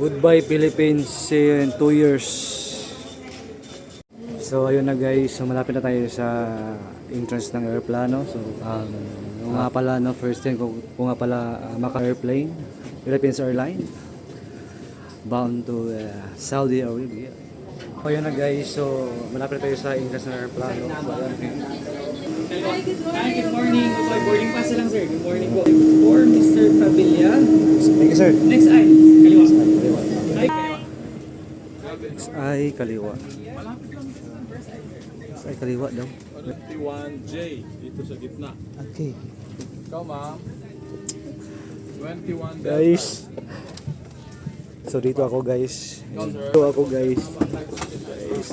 Goodbye Philippines in 2 years. So ayun na guys, so malapit na tayo sa entrance ng aeroplano. So um, kung nga pala no, first time kung, kung nga pala uh, Maka Airplane, Philippines Airline bound to uh, Saudi Arabia. So ayun na guys, so malapit na tayo sa entrance ng aeroplano. So. Hi, good morning. Good boarding pass lang, sir. Good morning po. For Mr. Pavilla. Thank you sir. Next aisle. Kaliwa. Kaliwa. Ay, kaliwa. Ay, kaliwa. Ay, kaliwa daw. 21J dito sa gitna. Okay. Ikaw ma'am. 21 Guys. So dito ako guys. Dito ako guys. Guys,